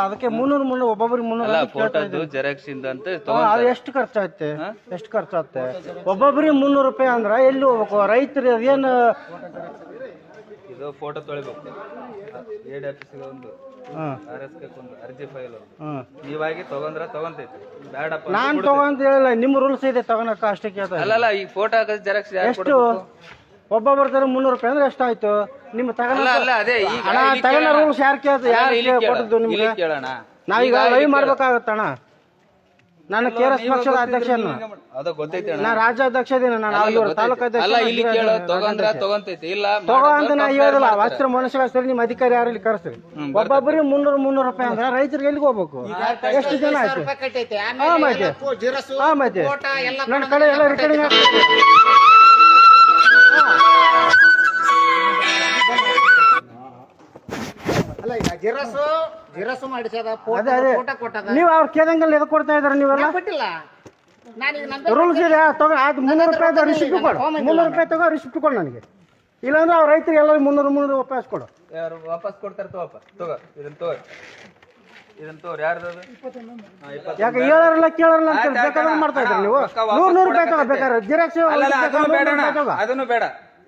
ಅದಕ್ಕೆ ಮುನ್ನೂರು ಮುನ್ನೂರು ಒಬ್ಬೊಬ್ಬರಿಗೆ ಮುನ್ನೂರು ಅಲ್ಲ ಫೋಟೋದು ಜೆರಾಕ್ಸ್ ಇಂದ ಅಂತ ಅದು ಎಷ್ಟು ಖರ್ಚಾಗುತ್ತೆ ಎಷ್ಟು ಖರ್ಚಾಗುತ್ತೆ ಒಬ್ಬೊಬ್ರಿಗೆ ಮುನ್ನೂರು ರೂಪಾಯಿ ಅಂದ್ರೆ ಎಲ್ಲಿ ಹೋಗ್ಬೇಕು? ರೈತರು ಅದೇನು ಇದು ಫೋಟೋ ತೊಳಿಬೇಕು. ಎಡ್ ಆಫೀಸಿಗೆ ಒಂದು ಆರ್ ಎಸ್ ಒಂದು ಅರ್ಜಿ ಫೈಲ್ ಹಾಂ. ನೀವಾಗಿ ತಗೊಂಡ್ರ ತಗೊಂತೈತಿ. ಬೇಡಪ್ಪ ನಾನು ತಗೊಂತ ಹೇಳಲ್ಲ ನಿಮ್ಮ ರೂಲ್ಸ್ ಇದೆ ತಗೊಳಕ ಅಷ್ಟೇ ಕೇಳ್ತಾ ಅಲ್ಲ ಈ ಫೋಟೋ ಹಾಕೋದು ಜೆರಾಕ್ಸ್ ಎಷ್ಟು? ಒಬ್ಬೊಬ್ಬರ ಬರ್ತಾರೆ ಮುನ್ನೂರು ರೂಪಾಯಿ ಅಂದ್ರೆ ಎಷ್ಟಾಯ್ತು? ನಿಮ್ಮ ತಗೊಂಡ ಅಲ್ಲ ಅಲ್ಲ ಅದೇ ಈಗ ಅಣ್ಣ ಇಲ್ಲಿ ತಗೊಂಡ ಕೇಳೋಣ. ರೂಲ್ಸ್ ಯಾರು ಕೇಳ್ತು ಅಲ್ಲ, ಯಾರು ಇಲ್ಲಿ ಕೇಳು. ಕೊಟ್ಟದ್ದು ನಿಮ್ಗೆ? ಇಲ್ಲಿ ಕೇಳೋಣ. ನಾವೀಗ ಈಗ ಲೈವ್ ಮಾಡ್ಬೇಕಾಗತ್ತಣ ಮಾಡ್ಬೇಕಾಗತ್ತಣ್ಣ ನಾನು ಕೆ ಆರ್ ಎಸ್ ಪಕ್ಷದ ಅಧ್ಯಕ್ಷನ ಅದ ಗೊತ್ತೈತಿ ಅಣ್ಣ. ನಾ ರಾಜ್ಯಾಧ್ಯಕ್ಷ ಇದೀನಿ ನಾನು ಅಲ್ಲ, ಇವ್ರ ಗೊತ್ತೈತಿ. ತಾಲೂಕು ಅಧ್ಯಕ್ಷ ಅಲ್ಲ ಇಲ್ಲಿ ನಾನು ಕೇಳೋ ರಾಜ್ಯಾಧ್ಯಕ್ಷ. ತಗೊಂಡ್ರ ತಗೊಂತೈತಿ. ಇಲ್ಲ ತಗೋ ಅಂತ ನಾ ಹೇಳಲ್ಲ ವಸ್ತ್ರ ಮನುಷ್ಯ ವಸ್ತ್ರ ನಿಮ್ಮ ಅಧಿಕಾರಿ ಯಾರು ಇಲ್ಲಿ ಕರೆಸ್ರಿ? ಒಬ್ಬೊಬ್ಬರಿಗೆ ಮುನ್ನೂರು ಮುನ್ನೂರು ರೂಪಾಯಿ ಅಂದ್ರೆ ರೈತರಿಗೆ ಎಲ್ಲಿಗೆ ಹೋಗ್ಬೇಕು? ಎಷ್ಟು ಜನ ಆಯ್ತು? ಹಾ ಮಾಹಿತಿ. ಹಾ ಮಾಹಿತಿ. ನನ್ನ ಕಡೆ ಎಲ್ಲ ರಿಕಾರ್ಡಿಂಗ್ ಅಲ್ಲ ಈಗ ಜಿರಸು ಜಿರಸು ಮಾಡಿಸದ ಅದೇ ಅದೇ. ಫೋಟೋ ಕೊಟ್ಟದ. ನೀವು ಅವ್ರ ಕೇದಂಗಲ್ಲಿ ಎದಕ್ಕೆ ಕೊಡ್ತಾ ಇದಾರೆ ನೀವೆಲ್ಲ? ನಾನೀಗ ನಂಬರ್ ರೂಲ್ಸ್ ಇದೆ ತಗೋ ಅದು ಮುನ್ನೂರು ರೂಪಾಯಿ ರಿಸಿಪ್ಟ್ ಕೊಡು. ಮುನ್ನೂರು ರೂಪಾಯಿ ತಗೋ ರಿಸಿಪ್ಟ್ ಕೊಡು ನನಗೆ. ಇಲ್ಲಾಂದ್ರೆ ಅವ್ರ ರೈತರಿಗೆ ಎಲ್ಲರೂ ಮುನ್ನೂರು ಮುನ್ನೂರು ವಾಪಸ್ ಕೊಡು. ಯಾರು ವಾಪಸ್ ಕೊಡ್ತಾರೆ ತಗೋಪ್ಪ ತಗೋ ಇದನ್ನ ತಗೋ. ಇದನ್ನ ತೋರ್ ಯಾರ್ದು ಅದು? ಹಾ. ಯಾಕೆ ಹೇಳೋರಲ್ಲ ಕೇಳೋರಲ್ಲ ಅಂತ ಬೇಕಾದ್ರೆ ಮಾಡ್ತಾ ಇದ್ರಿ ನೀವು ನೂರು ನೂರು ರೂಪಾಯಿ ತಗೋ. ಬೇಕಾದ್ರೆ ಜಿರಾಕ್ಸ್ ಅಲ್ಲಲ್ಲ ಅದನ್ನು ಬೇಡ ಅಣ್ಣ. ಅದನ್ನು ಬೇಡ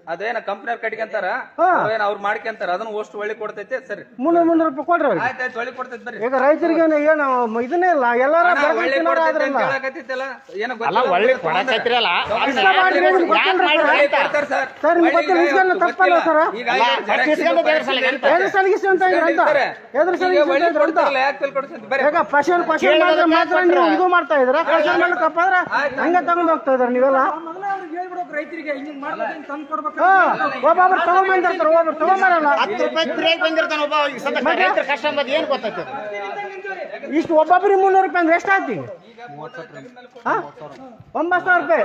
ಅದೇನ ಕಂಪ್ನಿಯವ್ರು ಕಟ್ಕೊಂತಾರ ಹಾ. ಏನ ಅವ್ರು ಮಾಡ್ಕೊಂತಾರ ಅದನ್ನ ಅಷ್ಟು ಒಳ್ಳೆ ಕೊಡ್ತೈತೆ ಸರಿ. ಮುನ್ನೂರು ಮುನ್ನೂರು ರೂಪಾಯಿ ಕೊಡ್ರಿ ಅವ್ರಿಗೆ. ಆಯ್ತು ಆಯ್ತು ಒಳ್ಳೆ ಕೊಡ್ತೈತೆ ಬರ್ರಿ. ಈಗ ರೈತರಿಗೆ ಏನು ಇದನ್ನೇ ಇಲ್ಲ ಎಲ್ಲಾರ ಅಣ್ಣ, ಬೆಳಗ್ಗೆ ಒಳ್ಳೆ ತಿನ್ನೋರು ಕೊಡ್ತೈತೆ ಅಂತ ಆದ್ರಲ್ಲ ಹೇಳಕತ್ತಿತ್ತಲ್ಲ? ಏನೋ ಅಲ್ಲ ಗೊತ್ತಿಲ್ಲ. ಒಳ್ಳೆ ಕೊಡಕತ್ತಿರಲ್ಲ. ನಿಮ್ಗೆ ಇಸ್ಕೊಂಡು ತಪ್ಪಲ್ಲ. ಎದ್ರ ಸಲಗಿಸಿ ಅಂತ ಇದ್ರಿ ಅಂತ. ಎದ್ರ ಸಲಗಿಸಿ ಇದ್ರಿ ಅಂತ. ಈಗ ಫಸಲ್ ಫಸಲ್ ಮಾಡಿದ್ರೆ ಮಾತ್ರ ನೀವು ಇದು ಮಾಡ್ತಾ ಇದ್ರ ಫಸಲ್ ಮಾಡ್ಲಕ್ಕಪ್ಪ ಅಂದ್ರೆ ಹಂಗೆ ತಗೊಂಡ್ ಹೋಗ್ತಾ ಇದ್ರ ನೀವೆಲ್ಲ. ಹಾ, ಒಬ್ಬೊಬ್ರು ತಗೊಂಬಂದಿರ್ತಾರೆ ಒಬ್ಬೊಬ್ರು ತಗೊಂಬರಲ್ಲ. ಹತ್ತು ರೂಪಾಯಿ ಫ್ರೀಯಾಗಿ ಬಂದಿರ್ತಾನ ಒಬ್ಬ ಈಗ ಸದ್ಯ ರೈತರ ಕಷ್ಟ ಅಂಬದು ಏನು ಗೊತ್ತೈತೆ ಇಷ್ಟು ಒಬ್ಬೊಬ್ರಿಗೆ ಮುನ್ನೂರು ರೂಪಾಯಿ ಅಂದ್ರೆ ಹಾ? ಒಂಬತ್ತು ಸಾವಿರ ರೂಪಾಯಿ.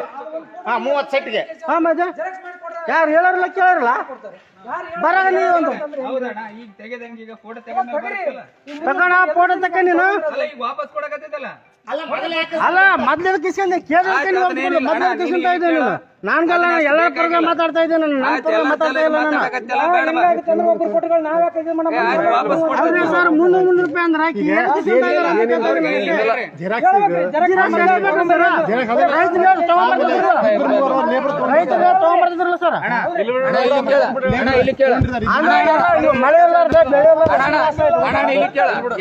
ಹಾ ಮೂವತ್ತು ಸೆಟ್ಗೆ. ಹಾ ಮಜ ಯಾರು ಹೇಳೋರಲ್ಲ ಕೇಳೋರಲ್ಲ? ಬರಾಗ ನೀವು ಒಂದು. ತಗೋಣ ಫೋಟೋ ತಕ್ಕ ನೀನು. ಅಲ್ಲ, ಈಗ ವಾಪಸ್ ಕೊಡಕತ್ತೈತಲ್ಲ? ಅಲ್ಲ ಮೊದಲೇ ಯಾಕೆ ಅಲ್ಲ ಮೊದ್ಲು ಕಿಸ್ಕೊಂಡೆ ಕೇಳಿದ್ರೆ ಮೊದ್ಲು ಕಿಸ್ಕೊಂತ ಇದ್ದೆ ನೀನು ನಾನ್ಗಲ್ಲ ಎಲ್ಲರ ಪರವಾಗಿ ಮಾತಾಡ್ತಾ ಇದ್ದೀನಿ ನಾನು ನನ್ನ ಪರವಾಗಿ ಮಾತಾಡ್ತಾ ಇಲ್ಲ ನಾನು ಕೊಟ್ಟಗಳು ನಾವ್ ಯಾಕೆ ಇದು. ಸರ್ ಮುನ್ನೂರು ಮುನ್ನೂರು ರೂಪಾಯಿ ಅಂದ್ರೆ ಹಾಕಿ ರೈತರು ಸರ್. ಮಳೆ ಬೆಳೆ.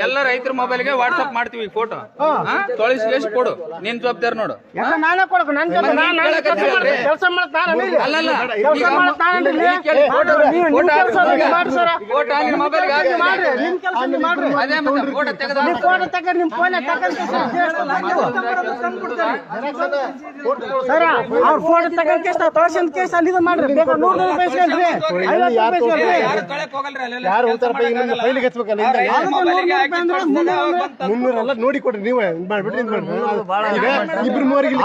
ಎಲ್ಲ ರೈತರ ಮೊಬೈಲ್ಗೆ ವಾಟ್ಸ್ಆಪ್ ಮಾಡ್ತೀವಿ ಈ ಫೋಟೋ ತೊಳಿಸಿ ಎಷ್ಟು ಕೊಡು. ನಿನ್ ಜವಾಬ್ದಾರಿ ನೋಡು. ನಾನೇ ಕೊಡಬೇಕು ನಾನು ನಾನೇ ಕೆಲಸ ಸರ. ಅವ್ರ ಫೋಟೋ ತಗೊಂಡ್ ಕೇಸ್ ತೋರ್ಸಂದ್ ಕೇಸ್ ಅಲ್ಲಿ ಇದು ಮಾಡ್ರಿ. ಬೇಕಾದ್ರೆ ನೂರು ನೂರು ಐವತ್ತು ಯಾರು ಹಚ್ಬೇಕಲ್ಲ. ಮುನ್ನೂರೆಲ್ಲ ನೋಡಿ ಕೊಡ್ರಿ ನೀವು. ಮಾಡ್ಬಿಟ್ರಿ ಇಬ್ರು ಮೂವರಿಗೆ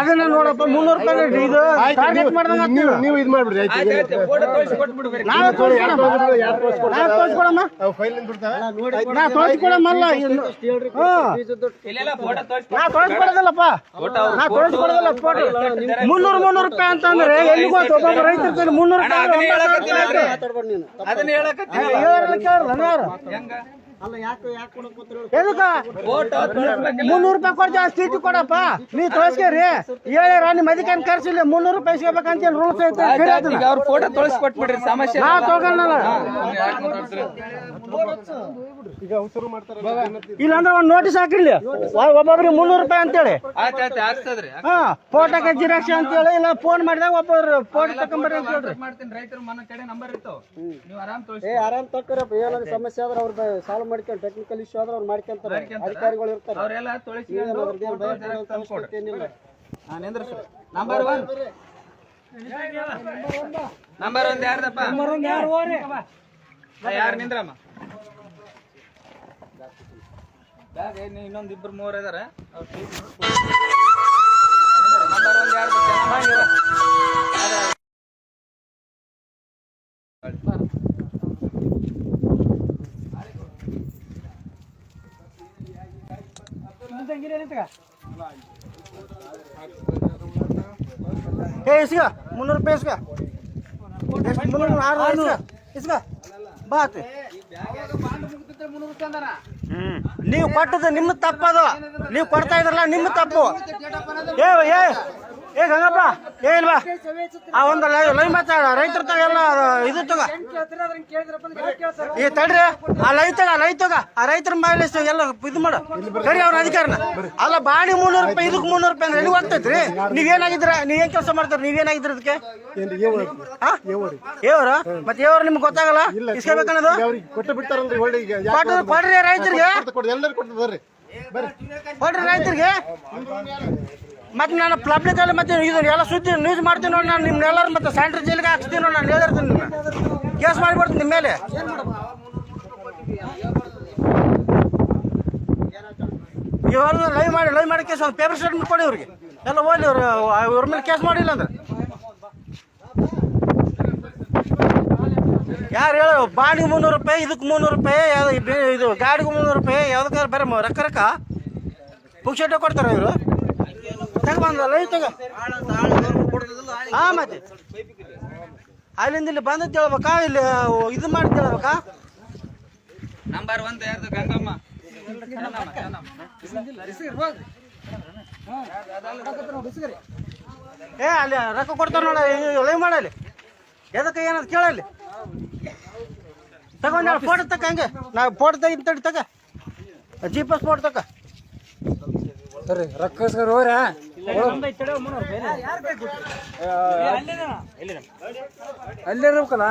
ಅದನ್ನ ನೋಡಪ್ಪ ಮುನ್ನೂರು ರೂಪಾಯಿ ಇದು. ಆಯ್ತು, ಟಾರ್ಗೆಟ್ ನೀವು- ಮಾಡ್ದಂಗ ನೀವು ನೀವು ಇದು ಮಾಡ್ಬಿಡ್ರಿ ಆಯ್ತು ಆಯ್ತು. ನಾವೇ ತೋರಿಸ್ಕೊಡಮ್ಮ? ನಾವೇ ತೋರಿಸ್ಕೊಡಮ್ಮ ಅವು ಫೈಲ್ ಬಿಡ್ತಾವೆ? ನಾ ಹ್ಮ್. ಇಲ್ಲೆಲ್ಲ ಫೋಟೋ ತೊಳ್ಸಿ ನಾ ತೋರಿಸ್ಕೊಡೋದಿಲ್ಲಪ್ಪ ನಾ ತೋರಿಸ್ಕೊಡೋದಿಲ್ಲ ಫೋಟೋ ಮುನ್ನೂರು ಮುನ್ನೂರು ರೂಪಾಯಿ ಅಂತಂದ್ರೆ ಒಬ್ಬೊಬ್ಬ ರೈತರ ಕೈಲಿ ಮುನ್ನೂರು ರೂಪಾಯಿ ಅದನ್ನ ಒಂಬತ್ತು ಸಾವಿರ ರೂಪಾಯಿ ಹೇಳಕತ್ತೀನಿ ಆಯ್ತು. ಅದನ್ನ ಹೇಳೋರಲ್ಲ ಹೆಂಗ. ಮುನ್ನೂರು ರೂಪಾಯಿ ಕೊಡ್ತೀವಿ ಜಾಸ್ತಿ ಚೀಟಿ ಕೊಡಪ್ಪ. ನೀ ತೋರಿಸ್ಕೇರಿ ಹೇಳ್ಯಾರ ನಿಮ್ಮ ಅಧಿಕಾರಿ ಕರ್ಸಿಲ್ಲ ಮುನ್ನೂರು ರೂಪಾಯಿ ಇಸ್ಕೋಬೇಕಂತ ರೂಲ್ಸ್ ಐತೆ. ಅವ್ರ ಫೋಟೋ ಸಮಸ್ಯೆ ನಾ ತಗೊಳ್ಳಲ್ಲ ಇಲ್ಲಾಂದ್ರೆ ಒಂದು ನೋಟಿಸ್ ಹಾಕಿರ್ಲಿ. ಒಬ್ಬೊಬ್ರಿಗೆ ಮುನ್ನೂರು ರೂಪಾಯಿ ಅಂತೇಳಿ. ಆಯ್ತು ಆಯ್ತು ಆಗ್ತದ್ರಿ ಹಾ ಫೋಟೋಕ್ಕೆ ಜಿರಾಕ್ಷಿ ಅಂತೇಳಿ ಇಲ್ಲ ಫೋನ್ ಮಾಡಿದಾಗ ಒಬ್ಬರು ಫೋಟೋ ತಕೊಂಬರ್ರಿ ಅಂತ ಹೇಳ್ರಿ. ಮಾಡ್ತೀನಿ ರೈತರ ಮನ ಕಡೆ ನಂಬರ್ ಇರ್ತಾವ ನೀವು ಆರಾಮ್ ತೊಳ್ಸಿ ಆರಾಮ್ ತಕ್ಕರಪ್ಪ ಏನಾದ್ರು ಸಮಸ್ಯೆ ಆದ್ರೆ ಅವ್ರ ಸಾಲ್ವ್ ಮಾಡ್ಕೊಂಡು ಟೆಕ್ನಿಕಲ್ ಇಶ್ಯೂ ಆದ್ರೆ ಅವ್ರು ಮಾಡ್ಕೊಂತಾರೆ. ಅಧಿಕಾರಿಗಳು ಇರ್ತಾರೆ. ಅವರೆಲ್ಲ ತೊಳಿಸಿ ಸರ್. ನಂಬರ್ ಒನ್ ನಂಬರ್ ಒಂದ್ ಯಾರ್ದಪ್ಪ? ಯಾರ? ಯಾರು ನಿಂದ್ರಮ್ಮ? ಬ್ಯಾಗ್ ಏನ್ ಇನ್ನೊಂದ್ ಯಾರ್ದು ಚೆನ್ನಾಗಿರ. ಏ ಇಸ್ಕ ಮುನ್ನೂರು ರೂಪಾಯಿ ಇಸ್ಕ. ಎಷ್ಟು ಮುನ್ನೂರು ಆರು ಇಸ್ಕ? ಇಸ್ಕ ಬಾ ಆತು. ನೀವು ಕೊಟ್ಟದ್ದು ನಿಮ್ಮ ತಪ್ಪದು. ನೀವು ಕೊಡ್ತಾ ಇದ್ರಲ್ಲ ನಿಮ್ಮ ತಪ್ಪು. ಏ ಏ. ಏ ಗಂಗಪ್ಪ ಏ ಇಲ್ವಾ? ಆ ಒಂದು ಲೈವ್ ಮಾತಾಡ ರೈತರ ತಗ ಎಲ್ಲ ಇದು ತಗ. ಈ ತಡ್ರಿ ಆ ರೈತಗ ರೈತಗ ಆ ರೈತರ ಮೇಲೆ ಎಲ್ಲ ಇದು ಮಾಡು. ಕರಿ ಅವ್ರ ಅಧಿಕಾರನ. ಅಲ್ಲ ಬಾಣಿ ಮುನ್ನೂರು ರೂಪಾಯಿ ಇದಕ್ಕೆ ಮುನ್ನೂರು ರೂಪಾಯಿ ಅಂದ್ರೆ ಎಲ್ಲಿಗೆ ಹೋಗ್ತೈತ್ರಿ? ನೀವೇನಾಗಿದ್ರ ನೀವೇನ್ ಕೆಲಸ ಮಾಡ್ತಾರ? ನೀವೇನಾಗಿದ್ರ ಅದಕ್ಕೆ ಏವ್ರ? ಮತ್ತೆ ಏವ್ರ ನಿಮ್ಗೆ ಗೊತ್ತಾಗಲ್ಲ? ಇಸ್ಕೋಬೇಕನ್ನೋದು? ಕೊಟ್ಟು ಬಿಡ್ತಾರಲ್ರಿ ಒಳ್ಳೆ ಕೊಡ್ರಿ ರೈತರಿಗೆ. ಕೊಡ್ರಿ ರೈತರಿಗೆ. ಮತ್ತೆ ನಾನು ಪಬ್ಲಿಕ್ ಅಲ್ಲಿ ಮತ್ತೆ ಇದು ಎಲ್ಲ ಸುದ್ದಿ ನ್ಯೂಸ್ ಮಾಡ್ತೀನಿ ನೋಡಿ ನಾನು ನಿಮ್ನೆಲ್ಲರೂ ಮತ್ತೆ ಸ್ಯಾಂಟ್ರಿ ಜೈಲಿಗೆ ಹಾಕ್ತೀನಿ ನೋಡಿ ನಾನು ಹೇಳಿರ್ತೀನಿ ನಿಮ್ಗೆ. ಕೇಸ್ ಮಾಡಿಬಿಡ್ತೀನಿ ನಿಮ್ಮ ಮೇಲೆ. ಇವರು ಲೈವ್ ಮಾಡಿ ಲೈವ್ ಮಾಡಿ ಕೇಸ್ ಪೇಪರ್ ಸ್ಟೇಟ್ಮೆಂಟ್ ಕೊಡಿ ಇವ್ರಿಗೆ. ಎಲ್ಲ ಓದ್ಲಿ ಇವ್ರು, ಇವ್ರ ಮೇಲೆ ಕೇಸ್ ಮಾಡಿಲ್ಲ ಅಂದ್ರೆ. ಯಾರು ಹೇಳು, ಬಾಡಿಗೆ ಮುನ್ನೂರು ರೂಪಾಯಿ ಇದಕ್ಕೆ ಮುನ್ನೂರು ರೂಪಾಯಿ ಇದು- ಗಾಡಿಗೆ ಮುನ್ನೂರು ರೂಪಾಯಿ, ಯಾವ್ದಕ್ಕಾದ್ರೆ ಬೇರೆ ರೊಕ್ಕ ರೊಕ್ಕ. ಪುಕ್ಷಟೆ ಕೊಡ್ತಾರೆ ಇವರು. ತಗೊಂಬಂದ ಲೈವ್ ತಗ ಹಾ ಮತ್ತೆ. ಅಲ್ಲಿಂದ ಇಲ್ಲಿ ಬಂದದ್ದು ಹೇಳ್ಬೇಕಾ ಇಲ್ಲಿ ಇದು ಮಾಡಿ ಹೇಳ್ಬೇಕಾ ನಂಬರ್ ಒಂದು ಯಾರ್ದು? ಗಂಗಮ್ಮ. ಏ ಅಲ್ಲಿ ರೊಕ್ಕ ಕೊಡ್ತಾರ ನೋಡ ಲೈವ್ ಮಾಡಲ್ಲಿ. ಎದಕ್ಕೆ ಏನದು ಕೇಳಲ್ಲಿ. ತಗೊಂಡ್ ಫೋಟೋ ತಕ್ಕ ಹಂಗೆ. ನಾ ಫೋಟೋ ತೆಗಿ ತಡಿ ತಗ ಜಿ ಪಸ್ ಫೋಟೋ ತಕ. ರೊಕ್ಕಸ್ಕರ ಹೋರ ಅಲ್ಲೇ ಇರ್ಬೇಕಲ್ಲ